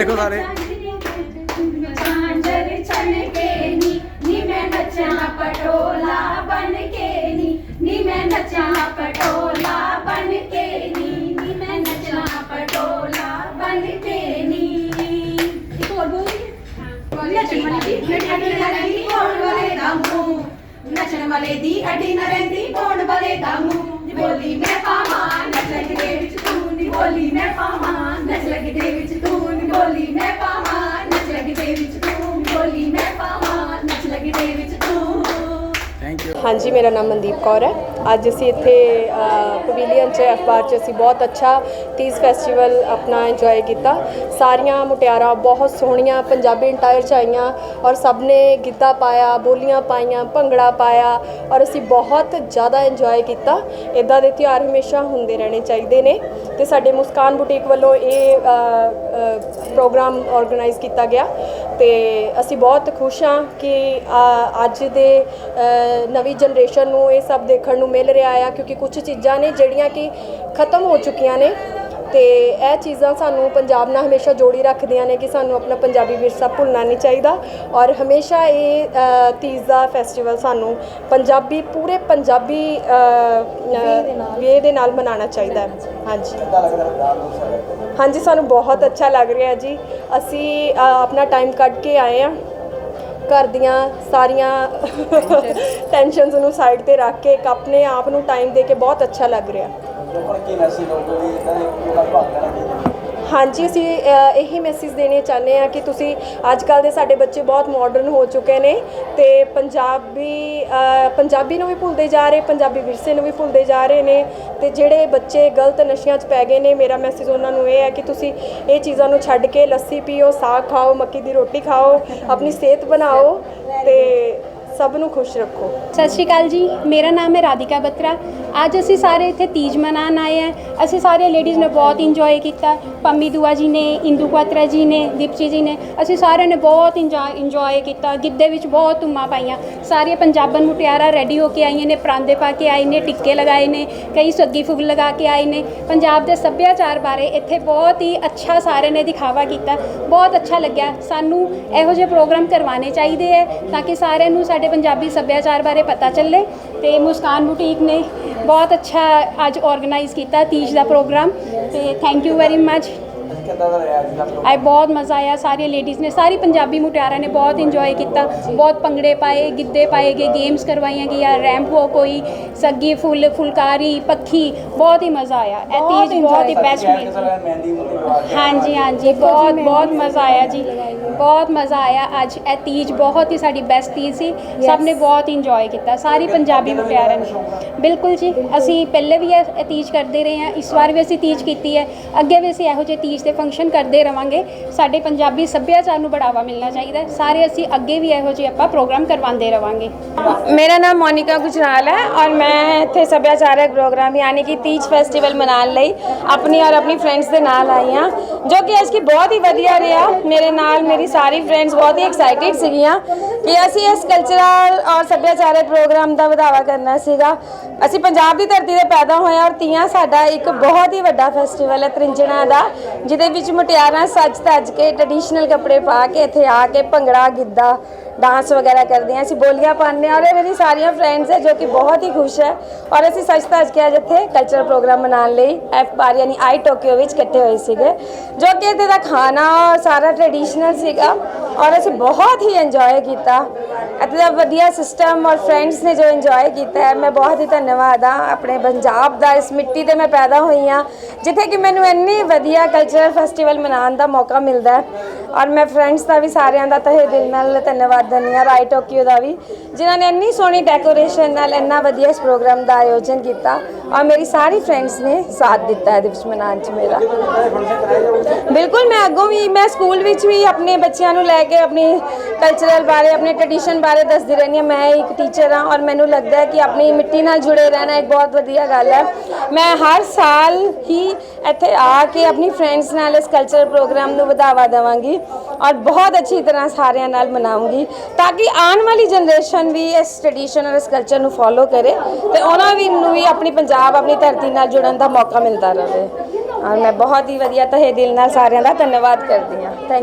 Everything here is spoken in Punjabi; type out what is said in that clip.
ਇੱਕ ਹੋਰ ਬੋਲੀ ਨੱਚਣ ਵਾਲੇ ਦੀ ਹੱਡੀ ਨਾ ਰਹਿੰਦੀ ਬੋਣ ਵਾਲੇ ਦਾ ਹਾਂਜੀ, ਮੇਰਾ ਨਾਮ ਮਨਦੀਪ ਕੌਰ ਹੈ। ਅੱਜ ਅਸੀਂ ਇੱਥੇ ਪਵੇਲੀਅਨ ਚ ਅਖਬਾਰ ਚ ਅਸੀਂ ਬਹੁਤ ਅੱਛਾ ਤੀਜ ਫੈਸਟੀਵਲ ਆਪਣਾ ਇੰਜੋਏ ਕੀਤਾ। ਸਾਰੀਆਂ ਮੁਟਿਆਰਾਂ ਬਹੁਤ ਸੋਹਣੀਆਂ, ਪੰਜਾਬੀ ਇੰਟਾਇਰ ਚ ਆਈਆਂ ਔਰ ਸਭ ਨੇ ਗਿੱਧਾ ਪਾਇਆ, ਬੋਲੀਆਂ ਪਾਈਆਂ, ਭੰਗੜਾ ਪਾਇਆ ਔਰ ਅਸੀਂ ਬਹੁਤ ਜ਼ਿਆਦਾ ਇੰਜੋਏ ਕੀਤਾ। ਇਦਾਂ ਦੇ ਤਿਉਹਾਰ ਹਮੇਸ਼ਾ ਹੁੰਦੇ ਰਹਿਣੇ ਚਾਹੀਦੇ ਨੇ ਤੇ ਸਾਡੇ ਮੁਸਕਾਨ ਬੁਟੀਕ ਵੱਲੋਂ ਇਹ ਪ੍ਰੋਗਰਾਮ ਆਰਗੇਨਾਈਜ਼ ਕੀਤਾ ਗਿਆ। ਤੇ ਅਸੀਂ ਬਹੁਤ ਖੁਸ਼ ਹਾਂ ਕਿ ਅੱਜ ਦੇ ਨਵੀਂ ਜਨਰੇਸ਼ਨ ਨੂੰ ਇਹ ਸਭ ਦੇਖਣ ਨੂੰ ਮਿਲ ਰਿਹਾ ਆ ਕਿਉਂਕਿ ਕੁਝ ਚੀਜ਼ਾਂ ਨੇ ਜਿਹੜੀਆਂ ਕਿ ਖਤਮ ਹੋ ਚੁੱਕੀਆਂ ਨੇ ਤੇ ਇਹ ਚੀਜ਼ਾਂ ਸਾਨੂੰ ਪੰਜਾਬ ਨਾਲ ਹਮੇਸ਼ਾ ਜੋੜੀ ਰੱਖਦੀਆਂ ਨੇ ਕਿ ਸਾਨੂੰ ਆਪਣਾ ਪੰਜਾਬੀ ਵਿਰਸਾ ਭੁੱਲਣਾ ਨਹੀਂ ਚਾਹੀਦਾ ਔਰ ਹਮੇਸ਼ਾ ਇਹ ਤੀਜ ਦਾ ਫੈਸਟੀਵਲ ਸਾਨੂੰ ਪੰਜਾਬੀ ਪੂਰੇ ਪੰਜਾਬੀ ਵੇ ਦੇ ਨਾਲ ਮਨਾਉਣਾ ਚਾਹੀਦਾ ਹੈ। ਹਾਂਜੀ। ਹਾਂਜੀ ਸਾਨੂੰ ਬਹੁਤ ਅੱਛਾ ਲੱਗ ਰਿਹਾ ਜੀ। ਅਸੀਂ ਅ, ਆਪਣਾ ਟਾਈਮ ਕੱਢ ਕੇ ਆਏ ਆ ਘਰ ਦੀਆਂ ਸਾਰੀਆਂ ਟੈਨਸ਼ਨਸ ਨੂੰ ਸਾਈਡ ਤੇ ਰੱਖ ਕੇ ਇੱਕ ਆਪਣੇ ਆਪ ਨੂੰ ਟਾਈਮ ਦੇ ਕੇ ਬਹੁਤ ਅੱਛਾ ਲੱਗ ਰਿਹਾ। ਲੋਕਾਂ ਕੀ ਮੈਸੇਜ ਹੋਊਗਾ? ਵੀ ਇਦਾਂ ਦੇ ਪ੍ਰੋਗਰਾਮ ਭਾਗ ਲੈਣਾ ਚਾਹੀਦਾ ਹਾਂਜੀ, ਅਸੀਂ ਇਹੀ ਮੈਸੇਜ ਦੇਣੇ ਚਾਹੁੰਦੇ ਆ ਕਿ ਤੁਸੀਂ ਅੱਜ ਕੱਲ ਦੇ ਸਾਡੇ ਬੱਚੇ ਬਹੁਤ ਮਾਡਰਨ ਹੋ ਚੁੱਕੇ ਨੇ ਤੇ ਪੰਜਾਬੀ ਪੰਜਾਬੀ ਨੂੰ ਵੀ ਭੁੱਲਦੇ ਜਾ ਰਹੇ, ਪੰਜਾਬੀ ਵਿਰਸੇ ਨੂੰ ਵੀ ਭੁੱਲਦੇ ਜਾ ਰਹੇ ਨੇ ਤੇ ਜਿਹੜੇ ਬੱਚੇ ਗਲਤ ਨਸ਼ਿਆਂ 'ਚ ਪੈ ਗਏ ਨੇ, ਮੇਰਾ ਮੈਸੇਜ ਉਹਨਾਂ ਨੂੰ ਇਹ ਹੈ ਕਿ ਤੁਸੀਂ ਇਹ ਚੀਜ਼ਾਂ ਨੂੰ ਛੱਡ ਕੇ ਲੱਸੀ ਪੀਓ, ਸਾਗ ਖਾਓ, ਮੱਕੀ ਦੀ ਰੋਟੀ ਖਾਓ, ਆਪਣੀ ਸਿਹਤ ਬਣਾਓ ਤੇ ਸਭ ਨੂੰ ਖੁਸ਼ ਰੱਖੋ। ਸਤਿ ਸ਼੍ਰੀ ਅਕਾਲ ਜੀ, ਮੇਰਾ ਨਾਮ ਹੈ ਰਾਧਿਕਾ ਬੱਤਰਾ ਅੱਜ ਅਸੀਂ ਸਾਰੇ ਇੱਥੇ ਤੀਜ ਮਨਾਉਣ ਆਏ ਹਾਂ। ਅਸੀਂ ਸਾਰੇ ਲੇਡੀਜ਼ ਨੇ ਬਹੁਤ ਇੰਜੋਏ ਕੀਤਾ। ਪੰਮੀ ਦੁਆ ਜੀ ਨੇ, ਇੰਦੂ ਪਾਤਰਾ ਜੀ ਨੇ ਦੀਪਚੀ ਜੀ ਨੇ, ਅਸੀਂ ਸਾਰਿਆਂ ਨੇ ਬਹੁਤ ਇੰਜੋਏ ਕੀਤਾ। ਗਿੱਧੇ ਵਿੱਚ ਬਹੁਤ ਧੁੰਮਾਂ ਪਾਈਆਂ। ਸਾਰੀਆਂ ਪੰਜਾਬਣ ਮੁਟਿਆਰਾਂ ਰੈਡੀ ਹੋ ਕੇ ਆਈਆਂ ਨੇ, ਪਰਾਂਦੇ ਪਾ ਕੇ ਆਏ ਨੇ, ਟਿੱਕੇ ਲਗਾਏ ਨੇ, ਕਈ ਸੱਗੀ ਫੁੱਲ ਲਗਾ ਕੇ ਆਏ ਨੇ। ਪੰਜਾਬ ਦੇ ਸੱਭਿਆਚਾਰ ਬਾਰੇ ਇੱਥੇ ਬਹੁਤ ਹੀ ਅੱਛਾ ਸਾਰਿਆਂ ਨੇ ਦਿਖਾਵਾ ਕੀਤਾ। ਬਹੁਤ ਅੱਛਾ ਲੱਗਿਆ। ਸਾਨੂੰ ਇਹੋ ਜਿਹੇ ਪ੍ਰੋਗਰਾਮ ਕਰਵਾਉਣੇ ਚਾਹੀਦੇ ਹੈ ਤਾਂ ਕਿ ਸਾਰਿਆਂ ਨੂੰ ਸਾਡੇ ਪੰਜਾਬੀ ਸੱਭਿਆਚਾਰ ਬਾਰੇ ਪਤਾ ਚੱਲੇ ਤੇ ਮੁਸਕਾਨ ਬੁਟੀਕ ਨੇ ਬਹੁਤ ਅੱਛਾ ਅੱਜ ਆਰਗੇਨਾਈਜ਼ ਕੀਤਾ ਤੀਜ ਦਾ ਪ੍ਰੋਗਰਾਮ ਤੇ ਥੈਂਕ ਯੂ ਵੈਰੀ ਮੱਚ ਆਈ ਬਹੁਤ ਮਜ਼ਾ ਆਇਆ ਸਾਰੀ ਲੇਡੀਜ਼ ਨੇ ਸਾਰੀ ਪੰਜਾਬੀ ਮੁਟਿਆਰਾਂ ਨੇ ਬਹੁਤ ਇੰਜੋਏ ਕੀਤਾ। ਬਹੁਤ ਭੰਗੜੇ ਪਾਏ ਗਿੱਧੇ ਪਾਏ ਗਏ ਗੇਮਸ ਕਰਵਾਈਆਂ ਗਈਆਂ ਰੈਂਪ ਹੋ ਕੋਈ ਸੱਗੀ ਫੁੱਲ ਫੁਲਕਾਰੀ ਪੱਖੀ ਬਹੁਤ ਹੀ ਮਜ਼ਾ ਆਇਆ। ਇਹ ਤੀਜ ਬਹੁਤ ਹੀ ਬੈਸਟ ਕੇ ਹਾਂਜੀ ਹਾਂਜੀ ਬਹੁਤ ਬਹੁਤ ਮਜ਼ਾ ਆਇਆ ਜੀ। ਬਹੁਤ ਮਜ਼ਾ ਆਇਆ। ਅੱਜ ਇਹ ਤੀਜ ਬਹੁਤ ਹੀ ਸਾਡੀ ਬੈਸਟ ਤੀਜ ਸੀ। ਸਭ ਨੇ ਬਹੁਤ ਇੰਜੋਏ ਕੀਤਾ। ਸਾਰੀ ਪੰਜਾਬੀ ਮੁਟਿਆਰਾਂ ਨੇ। ਬਿਲਕੁਲ ਜੀ। ਅਸੀਂ ਪਹਿਲੇ ਵੀ ਇਹ ਇਹ ਤੀਜ ਕਰਦੇ ਰਹੇ ਹਾਂ। ਇਸ ਵਾਰ ਵੀ ਅਸੀਂ ਤੀਜ ਕੀਤੀ ਹੈ। ਅੱਗੇ ਵੀ ਅਸੀਂ ਇਹੋ ਜਿਹੇ ਤੀਜ ਦੇ ਫੰਕਸ਼ਨ ਕਰਦੇ ਰਵਾਂਗੇ। ਸਾਡੇ ਪੰਜਾਬੀ ਸੱਭਿਆਚਾਰ ਨੂੰ ਬੜਾਵਾ ਮਿਲਣਾ ਚਾਹੀਦਾ ਹੈ। ਸਾਰੇ ਅਸੀਂ ਅੱਗੇ ਵੀ ਇਹੋ ਜਿਹੇ ਆਪਾਂ ਪ੍ਰੋਗਰਾਮ ਕਰਵਾਉਂਦੇ ਰਵਾਂਗੇ। ਮੇਰਾ ਨਾਮ ਮੋਨਿਕਾ ਗੁਜਰਾਲ ਹੈ ਔਰ ਮੈਂ ਇੱਥੇ ਸੱਭਿਆਚਾਰਕ ਪ੍ਰੋਗਰਾਮ ਯਾਨੀ ਕਿ ਤੀਜ ਫੈਸਟੀਵਲ ਮਨਾਉਣ ਲਈ ਆਪਣੀ ਔਰ ਆਪਣੀ ਫਰੈਂਡਸ ਦੇ ਨਾਲ ਆਈ ਹਾਂ ਜੋ ਕਿ ਅੱਜ ਕੀ ਬਹੁਤ ਹੀ ਵਧੀਆ ਰਿਹਾ। ਮੇਰੇ ਨਾਲ ਮੇਰੀ ਸਾਰੀ ਫਰੈਂਡਸ ਬਹੁਤ ਹੀ ਐਕਸਾਈਟਿਡ ਸੀਗੀਆਂ ਕਿ ਅਸੀਂ ਇਸ ਕਲਚਰਲ ਔਰ ਸੱਭਿਆਚਾਰਕ ਪ੍ਰੋਗਰਾਮ ਦਾ ਵਧਾਵਾ ਕਰਨਾ ਸੀਗਾ। ਅਸੀਂ ਪੰਜਾਬ ਦੀ ਧਰਤੀ ਤੇ ਪੈਦਾ ਹੋਏ ਹਾਂ ਔਰ ਤੀਆਂ ਸਾਡਾ ਇੱਕ ਬਹੁਤ ਹੀ ਵੱਡਾ ਫੈਸਟੀਵਲ ਹੈ ਤ੍ਰਿੰਜਣਾ ਦਾ, ਜਿਹਦੇ ਵਿੱਚ ਮੁਟਿਆਰਾਂ ਸੱਜ ਤੱਜ ਕੇ ਟ੍ਰੈਡੀਸ਼ਨਲ ਕੱਪੜੇ ਪਾ ਕੇ ਇੱਥੇ ਆ ਕੇ ਭੰਗੜਾ ਗਿੱਧਾ ਡਾਂਸ ਵਗੈਰਾ ਕਰਦੇ ਹਾਂ। ਅਸੀਂ ਬੋਲੀਆਂ ਪਾਉਂਦੇ ਹਾਂ ਔਰ ਇਹ ਮੇਰੀ ਸਾਰੀਆਂ ਫਰੈਂਡਸ ਹੈ ਜੋ ਕਿ ਬਹੁਤ ਹੀ ਖੁਸ਼ ਹੈ। ਔਰ ਅਸੀਂ ਸੱਚ ਧੱਜ ਕੇ ਅੱਜ ਇੱਥੇ ਕਲਚਰਲ ਪ੍ਰੋਗਰਾਮ ਮਨਾਉਣ ਲਈ ਐਫ ਬਾਰ ਯਾਨੀ ਆਈ ਟੋਕਿਓ ਵਿੱਚ ਇਕੱਠੇ ਹੋਏ ਸੀਗੇ, ਜੋ ਕਿ ਇੱਥੇ ਦਾ ਖਾਣਾ ਸਾਰਾ ਟ੍ਰੈਡੀਸ਼ਨਲ ਸੀਗਾ। ਔਰ ਅਸੀਂ ਬਹੁਤ ਹੀ ਇੰਜੋਏ ਕੀਤਾ। ਇੱਥੇ ਦਾ ਵਧੀਆ ਸਿਸਟਮ ਔਰ ਫਰੈਂਡਸ ਨੇ ਜੋ ਇੰਜੋਏ ਕੀਤਾ ਹੈ, ਮੈਂ ਬਹੁਤ ਹੀ ਧੰਨਵਾਦ ਹਾਂ। ਆਪਣੇ ਪੰਜਾਬ ਦਾ, ਇਸ ਮਿੱਟੀ ਤੇ ਮੈਂ ਪੈਦਾ ਹੋਈ ਹਾਂ, ਜਿੱਥੇ ਕਿ ਮੈਨੂੰ ਇੰਨੀ ਵਧੀਆ ਕਲਚਰਲ ਫੈਸਟੀਵਲ ਮਨਾਉਣ ਦਾ ਮੌਕਾ ਮਿਲਦਾ ਹੈ। ਔਰ ਮੈਂ ਫਰੈਂਡਸ ਦਾ ਵੀ, ਸਾਰਿਆਂ ਦਾ ਤਹਿ ਦਿਲ ਨਾਲ ਧੰਨਵਾਦ ਦਿੰਦੀ ਹਾਂ ਰਾਈ ਟੋਕੀਓ ਦਾ ਵੀ, ਜਿਨ੍ਹਾਂ ਨੇ ਇੰਨੀ ਸੋਹਣੀ ਡੈਕੋਰੇਸ਼ਨ ਨਾਲ ਇੰਨਾ ਵਧੀਆ ਇਸ ਪ੍ਰੋਗਰਾਮ ਦਾ ਆਯੋਜਨ ਕੀਤਾ। ਔਰ ਮੇਰੀ ਸਾਰੀ ਫਰੈਂਡਸ ਨੇ ਸਾਥ ਦਿੱਤਾ ਇਹਦੇ ਵਿੱਚ ਮਨਾਉਣ 'ਚ ਮੇਰਾ ਬਿਲਕੁਲ ਮੈਂ ਅੱਗੋਂ ਵੀ ਮੈਂ ਸਕੂਲ ਵਿੱਚ ਵੀ ਆਪਣੇ ਬੱਚਿਆਂ ਨੂੰ ਲੈ ਕੇ ਆਪਣੇ ਕਲਚਰਲ ਬਾਰੇ ਆਪਣੇ ਟ੍ਰੈਡੀਸ਼ਨ ਬਾਰੇ ਦੱਸਦੀ ਰਹਿੰਦੀ ਹਾਂ ਮੈਂ ਇੱਕ ਟੀਚਰ ਹਾਂ ਔਰ ਮੈਨੂੰ ਲੱਗਦਾ ਹੈ ਕਿ ਆਪਣੀ ਮਿੱਟੀ ਨਾਲ ਜੁੜੇ ਰਹਿਣਾ ਇੱਕ ਬਹੁਤ ਵਧੀਆ ਗੱਲ ਹੈ ਮੈਂ ਹਰ ਸਾਲ ਹੀ ਇੱਥੇ ਆ ਕੇ ਆਪਣੀ ਫਰੈਂਡਸ ਨਾਲ ਇਸ ਕਲਚਰ ਪ੍ਰੋਗਰਾਮ ਨੂੰ ਵਧਾਵਾ ਦੇਵਾਂਗੀ ਔਰ ਬਹੁਤ ਅੱਛੀ ਤਰ੍ਹਾਂ ਸਾਰਿਆਂ ਨਾਲ ਮਨਾਉਂਗੀ ਤਾਂ ਕਿ ਆਉਣ ਵਾਲੀ ਜਨਰੇਸ਼ਨ ਵੀ ਇਸ ਟ੍ਰੈਡੀਸ਼ਨ ਔਰ ਇਸ ਕਲਚਰ ਨੂੰ ਫੋਲੋ ਕਰੇ ਤੇ ਉਹਨਾਂ ਵੀ ਨੂੰ ਵੀ ਆਪਣੀ ਪੰਜਾਬ ਆਪਣੀ ਧਰਤੀ ਨਾਲ ਜੁੜਨ ਦਾ ਮੌਕਾ ਮਿਲਦਾ ਰਹੇ। ਔਰ ਮੈਂ ਬਹੁਤ ਹੀ ਵਧੀਆ ਤਹੇ ਦਿਲ ਨਾਲ ਸਾਰਿਆਂ ਦਾ ਧੰਨਵਾਦ ਕਰਦੀ ਹਾਂ। ਥੈਂਕ